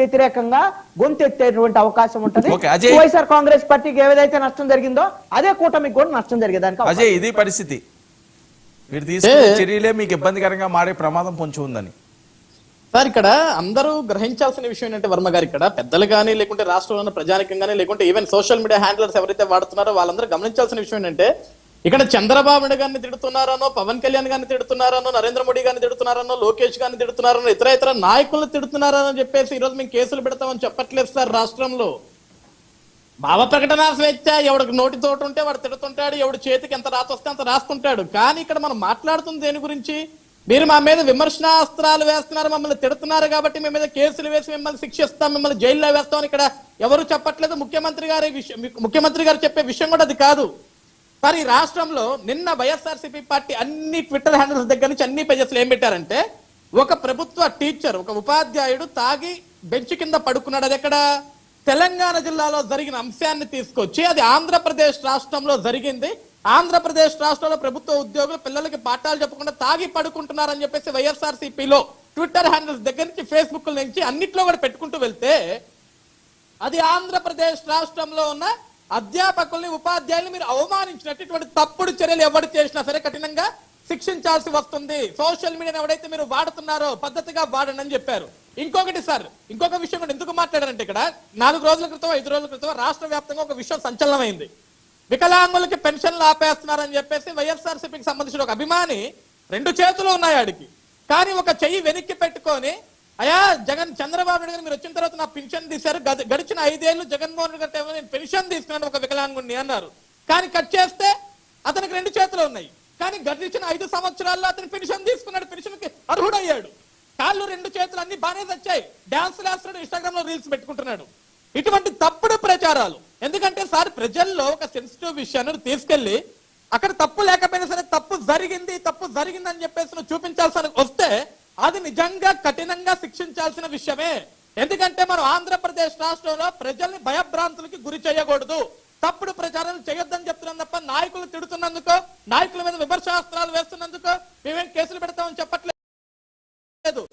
వ్యతిరేకంగా గొంతెత్తేటువంటి అవకాశం ఉంటుంది వైఎస్ఆర్ కాంగ్రెస్ పార్టీకి ఏదైతే నష్టం జరిగిందో అదే కూటమికి కూడా నష్టం జరిగేదానికి అజయ్ ఇది పరిస్థితి మీరు తీసుకునే చర్యలే మీకు ఇబ్బందికరంగా మారే ప్రమాదం పొంచి ఉందని సార్ ఇక్కడ అందరూ గ్రహించాల్సిన విషయం ఏంటంటే వర్మ గారు ఇక్కడ పెద్దలు కానీ లేకుంటే రాష్ట్రంలో ప్రజానికం కానీ లేకుంటే ఈవెన్ సోషల్ మీడియా హ్యాండ్లర్స్ ఎవరైతే వాడుతున్నారో వాళ్ళందరూ గమనించాల్సిన విషయం ఏంటంటే ఇక్కడ చంద్రబాబు నాయుడు గారిని తిడుతున్నారనో పవన్ కళ్యాణ్ గారిని తిడుతున్నారనో నరేంద్ర మోడీ గారిని తిడుతున్నారనో లోకేష్ గారిని తిడుతున్నారనో ఇతర ఇతర నాయకులను తిడుతున్నారని చెప్పేసి ఈరోజు మేము కేసులు పెడతామని చెప్పట్లేదు సార్ రాష్ట్రంలో భావ ప్రకటన స్వేచ్ఛ ఎవడికి నోటితోటి ఉంటే వాడు తిడుతుంటాడు ఎవడి చేతికి ఎంత రాతొస్తే అంత రాస్తుంటాడు కానీ ఇక్కడ మనం మాట్లాడుతుంది దేని గురించి మీరు మా మీద విమర్శనాస్త్రాలు వేస్తున్నారు మమ్మల్ని తిడుతున్నారు కాబట్టి మీ మీద కేసులు వేసి మిమ్మల్ని శిక్షిస్తాం మిమ్మల్ని జైల్లో వేస్తామని ఇక్కడ ఎవరు చెప్పట్లేదు ముఖ్యమంత్రి గారి ముఖ్యమంత్రి గారు చెప్పే విషయం కూడా అది కాదు మరి రాష్ట్రంలో నిన్న వైఎస్ఆర్సీపీ పార్టీ అన్ని ట్విట్టర్ హ్యాండిల్స్ దగ్గర నుంచి అన్ని పేజెస్లు ఏం పెట్టారంటే ఒక ప్రభుత్వ టీచర్ ఒక ఉపాధ్యాయుడు తాగి బెంచ్ కింద పడుకున్నాడు అది ఎక్కడ తెలంగాణ జిల్లాలో జరిగిన అంశాన్ని తీసుకొచ్చి అది ఆంధ్రప్రదేశ్ రాష్ట్రంలో జరిగింది ఆంధ్రప్రదేశ్ రాష్ట్రంలో ప్రభుత్వ ఉద్యోగులు పిల్లలకి పాఠాలు చెప్పకుండా తాగి పడుకుంటున్నారని చెప్పేసి వైఎస్ఆర్సీపీలో ట్విట్టర్ హ్యాండిల్స్ దగ్గర నుంచి ఫేస్బుక్ నుంచి అన్నిట్లో కూడా పెట్టుకుంటూ వెళ్తే అది ఆంధ్రప్రదేశ్ రాష్ట్రంలో ఉన్న అధ్యాపకుల్ని ఉపాధ్యాయుల్ని మీరు అవమానించినటువంటి తప్పుడు చర్యలు ఎవరు చేసినా సరే కఠినంగా శిక్షించాల్సి వస్తుంది సోషల్ మీడియాని ఎవడైతే మీరు వాడుతున్నారో పద్ధతిగా వాడండి అని చెప్పారు ఇంకొకటి సార్ ఇంకొక విషయం కూడా ఎందుకు మాట్లాడారంటే ఇక్కడ నాలుగు రోజుల క్రితం ఐదు రోజుల క్రితం రాష్ట్ర వ్యాప్తంగా ఒక విషయం సంచలనమైంది వికలాంగులకి పెన్షన్లు ఆపేస్తున్నారని చెప్పేసి వైఎస్ఆర్సీపీకి సంబంధించిన ఒక అభిమాని రెండు చేతులు ఉన్నాయి ఆడికి కానీ ఒక చెయ్యి వెనక్కి పెట్టుకొని అయా జగన్ చంద్రబాబు నాయుడు గారు మీరు వచ్చిన తర్వాత నా పెన్షన్ తీశారు గడిచిన ఐదేళ్లు జగన్మోహన్ రెడ్డి గారు నేను పెన్షన్ తీసుకున్నాను ఒక వికలాంగుడిని అన్నారు కానీ కట్ చేస్తే అతనికి రెండు చేతులు ఉన్నాయి కానీ గడిచిన ఐదు సంవత్సరాల్లో అతను పెన్షన్ తీసుకున్నాడు పెన్షన్కి అర్హుడయ్యాడు కాళ్ళు రెండు చేతులు అన్ని బాగానే తెచ్చాయి డాన్స్ వేస్తున్నాడు ఇన్స్టాగ్రామ్ లో రీల్స్ పెట్టుకుంటున్నాడు ఇటువంటి తప్పుడు ప్రచారాలు ఎందుకంటే సార్ ప్రజల్లో ఒక సెన్సిటివ్ విషయాన్ని తీసుకెళ్లి అక్కడ తప్పు లేకపోయినా సరే తప్పు జరిగింది తప్పు జరిగింది అని చెప్పేసి చూపించాల్సిన వస్తే అది నిజంగా కఠినంగా శిక్షించాల్సిన విషయమే ఎందుకంటే మనం ఆంధ్రప్రదేశ్ రాష్ట్రంలో ప్రజల్ని భయభ్రాంతులకి గురి చేయకూడదు తప్పుడు ప్రచారాలు చేయొద్దని చెప్తున్నాం తప్ప నాయకులు తిడుతున్నందుకు నాయకుల మీద విమర్శాస్త్రాలు వేస్తున్నందుకు మేమేం కేసులు పెడతామని చెప్పట్లేదు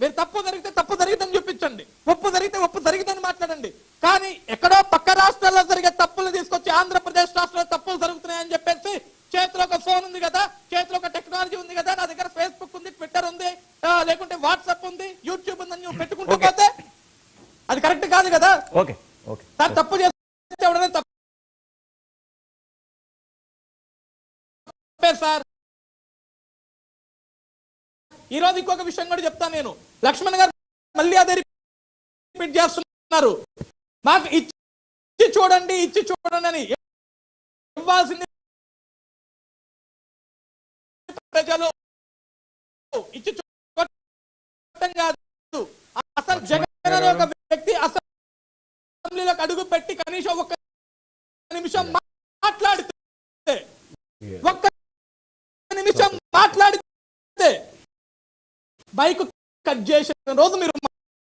మీరు తప్పు జరిగితే తప్పు జరిగిందని చూపించండి ఉప్పు జరిగితే ఉప్పు జరిగిందని మాట్లాడండి కానీ ఎక్కడో పక్క రాష్ట్రాల్లో జరిగే తప్పులు తీసుకొచ్చి ఆంధ్రప్రదేశ్ రాష్ట్రం లేకుంటే వాట్సాప్ ఉంది యూట్యూబ్ ఉందని నువ్వు పెట్టుకుంటూ పోతే అది కరెక్ట్ కాదు కదా ఓకే ఓకే సార్ తప్పు చేస్తే తప్పు సార్ ఈ రోజు ఇంకొక విషయం కూడా చెప్తాను నేను లక్ష్మణ్ గారు మళ్ళీ అదే రిపీట్ చేస్తున్నారు మాకు ఇచ్చి చూడండి ఇచ్చి చూడండి అని ఇవ్వాల్సింది ప్రజలు ఇచ్చి అర్థం కాదు అసలు జగన్ అనే ఒక వ్యక్తి అసలు అడుగు పెట్టి కనీసం ఒక నిమిషం మాట్లాడితే ఒక్క నిమిషం మాట్లాడితే బైక్ కట్ చేసిన రోజు మీరు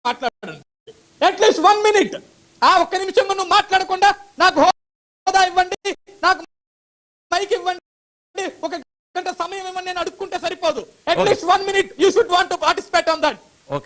మాట్లాడండి అట్లీస్ట్ వన్ మినిట్ ఆ ఒక్క నిమిషం నువ్వు మాట్లాడకుండా నాకు హోదా ఇవ్వండి నాకు బైక్ ఇవ్వండి Okay. Next 1 minute, you should want to participate on that. Okay.